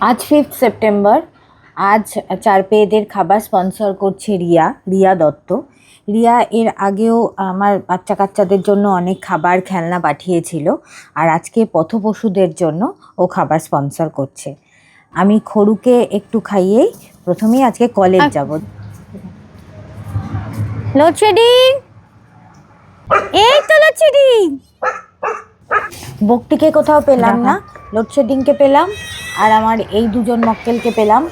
আজ fifth September আজ চার পেয়েদের খাবার স্পন্সর করছে রিয়া রিয়া দত্ত। রিয়া এর আগেও আমার বাচ্চা কাচ্চাদের জন্য অনেক খাবার খেলনা পাঠিয়েছিল আর আজকে পথপশুদের জন্য ও খাবার স্পন্সর করছে। আমি খড়ুকে একটু খাইয়েই প্রথমেই আজকে কলেজ যাব। লোডশেডিং এই তো লোডশেডিং বকটিকে কোথাও পেলাম না লোডশেডিংকে পেলাম। আর আমার এই দুজন মক্কেলকে পেলাম।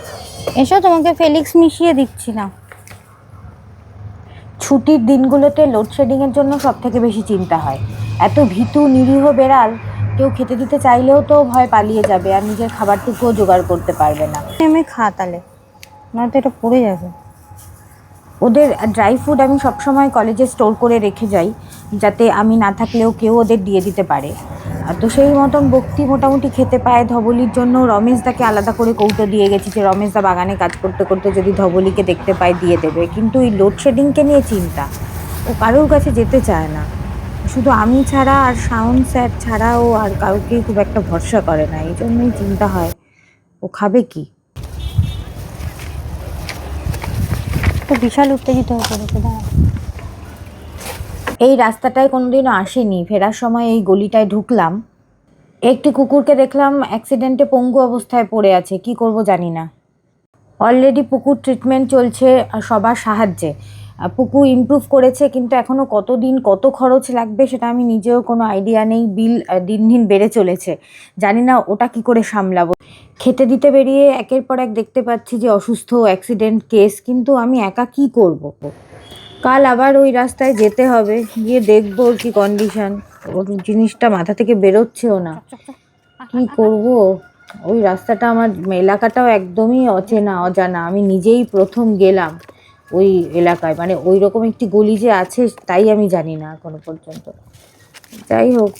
এসো তোমাকে ফেলিক্স মিশিয়ে দিচ্ছি না। ছুটির দিনগুলোতে লোডশেডিংয়ের জন্য সব থেকে বেশি চিন্তা হয়। এত ভীতু নিরীহ বেড়াল কেউ খেতে দিতে চাইলেও তো ভয় পালিয়ে যাবে আর নিজের খাবারটুকুও জোগাড় করতে পারবে না। আমি খা তাহলে। না নয়তো এটা পড়ে যাবে। ওদের ড্রাই ফুড আমি সবসময় কলেজে স্টোর করে রেখে যাই যাতে আমি না থাকলেও কেউ ওদের দিয়ে দিতে পারে। তো সেই মতন বক্তি মোটামুটি খেতে পায় ধবলির জন্য। রমেশদাকে আলাদা করে কৌটো দিয়ে গেছি যে রমেশদা বাগানে কাজ করতে করতে যদি ধবলিকে দেখতে পায় দিয়ে দেবে। কিন্তু এই লোডশেডিংকে নিয়ে চিন্তা। ও কারোর কাছে যেতে চায় না। শুধু আমি ছাড়া আর সাউন্ড স্যার ছাড়াও আর কাউকেই খুব একটা ভরসা করে না। এই জন্যই চিন্তা হয়, ও খাবে কি? তো বিশাল উত্তেজিত হয়ে পড়েছে দাঁড়া এই রাস্তাটায় কোনোদিনও আসেনি। ফেরার সময় এই গলিটায় ঢুকলাম। একটি কুকুরকে দেখলাম অ্যাক্সিডেন্টে পঙ্গু অবস্থায় পড়ে আছে। কি করব জানি না। অলরেডি পুকুর ট্রিটমেন্ট চলছে সবার সাহায্যে। পুকু ইমপ্রুভ করেছে, কিন্তু এখনও কত দিন কত খরচ লাগবে সেটা আমি নিজেও কোনো আইডিয়া নেই। বিল দিন দিন বেড়ে চলেছে। জানি না ওটা কি করে সামলাবো। খেতে দিতে বেরিয়ে একের পর এক দেখতে পাচ্ছি যে অসুস্থ অ্যাক্সিডেন্ট কেস কিন্তু আমি একা কি করব। কাল আবার ওই রাস্তায় যেতে হবে। গিয়ে দেখব ওর কি কন্ডিশন ওর জিনিসটা মাথা থেকে বেরোচ্ছেও না। কি করব? ওই রাস্তাটা আমার এলাকাটাও একদমই অচেনা অজানা। আমি নিজেই প্রথম গেলাম ওই এলাকায়। মানে ওই রকম একটি গলি যে আছে তাই আমি জানি না এখনও পর্যন্ত। যাই হোক।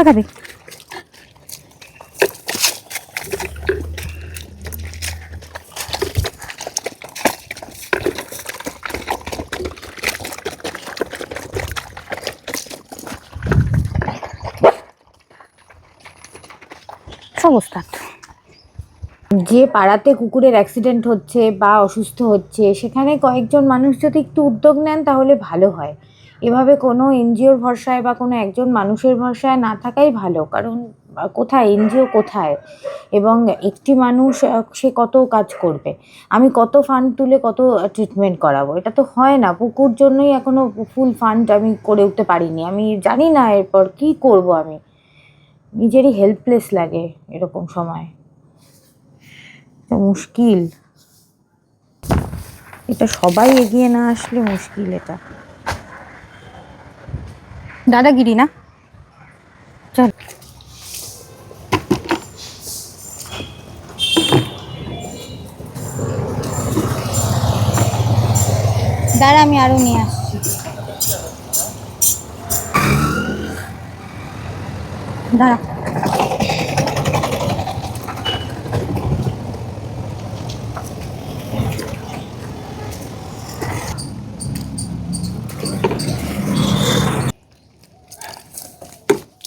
কোথায় খাবি। যে পাড়াতে কুকুরের অ্যাক্সিডেন্ট হচ্ছে বা অসুস্থ হচ্ছে, সেখানে কয়েকজন মানুষ যদি একটু উদ্যোগ নেন তাহলে ভালো হয়। এভাবে কোনো এনজিওর ভরসায় বা কোনো একজন মানুষের ভরসায় না থাকাই ভালো। কারণ কোথায়? এনজিও কোথায়? এবং একটি মানুষ সে কত কাজ করবে? আমি কত ফান্ড তুলে কত ট্রিটমেন্ট করাবো? এটা তো হয় না। পুকুর জন্যই এখনও ফুল ফান্ড আমি করে উঠতে পারিনি। আমি জানি না এরপর কি করব আমি। নিজেরই হেল্পলেস লাগে এরকম সময়। মুশকিল। এটা সবাই এগিয়ে না আসলে মুশকিল এটা। দাদাগিরি না? চল। দাঁড়া আমি আরও নিয়ে আসছি। দাঁড়া।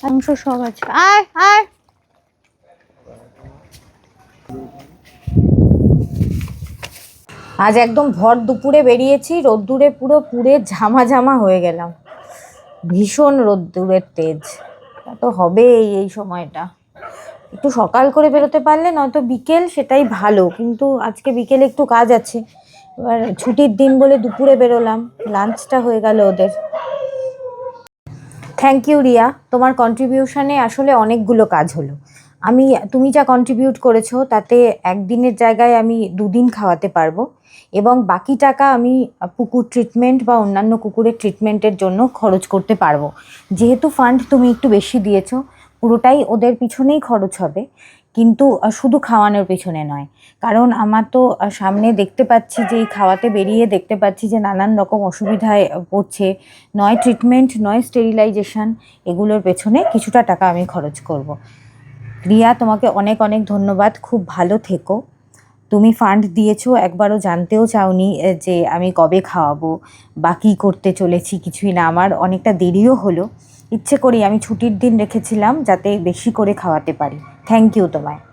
মাংস সব আছে। আয় আয়। আজ একদম ভর দুপুরে বেরিয়েছি, রোদ্দুরে পুরো পুরে ঝামা ঝামা হয়ে গেলাম। ভীষণ রোদ্দুরের তেজ। তা তো হবেই এই সময়টা। একটু সকাল করে বেরোতে পারলে নয়তো বিকেল সেটাই ভালো, কিন্তু আজকে বিকেলে একটু কাজ আছে। এবার ছুটির দিন বলে দুপুরে বেরোলাম লাঞ্চটা হয়ে গেল ওদের। থ্যাংক ইউ রিয়া তোমার কন্ট্রিবিউশনে আসলে অনেকগুলো কাজ হলো। আমি, তুমি যা কন্ট্রিবিউট করেছ, তাতে একদিনের জায়গায় আমি দুদিন খাওয়াতে পারব এবং বাকি টাকা আমি পুকুর ট্রিটমেন্ট বা অন্যান্য কুকুরের ট্রিটমেন্টের জন্য খরচ করতে পারব। যেহেতু ফান্ড তুমি একটু বেশি দিয়েছ, পুরোটাই ওদের পিছনেই খরচ হবে। কিন্তু শুধু খাওয়ানোর পেছনে নয়। কারণ আমার তো সামনে দেখতে পাচ্ছি যে, এই খাওয়াতে বেরিয়ে দেখতে পাচ্ছি যে, নানান রকম অসুবিধায় পড়ছে। নয় ট্রিটমেন্ট নয় স্টেরিলাইজেশন এগুলোর পেছনে কিছুটা টাকা আমি খরচ করব। রিয়া, তোমাকে অনেক অনেক ধন্যবাদ। খুব ভালো থেকো। তুমি ফান্ড দিয়েছ, একবারও জানতেও চাওনি যে, আমি কবে খাওয়াবো বা কী করতে চলেছি, কিছুই না। আমার অনেকটা দেরিও হলো। ইচ্ছে করি আমি ছুটির দিন রেখেছিলাম যাতে বেশি করে খাওয়াতে পারি। থ্যাংক ইউ তোমায়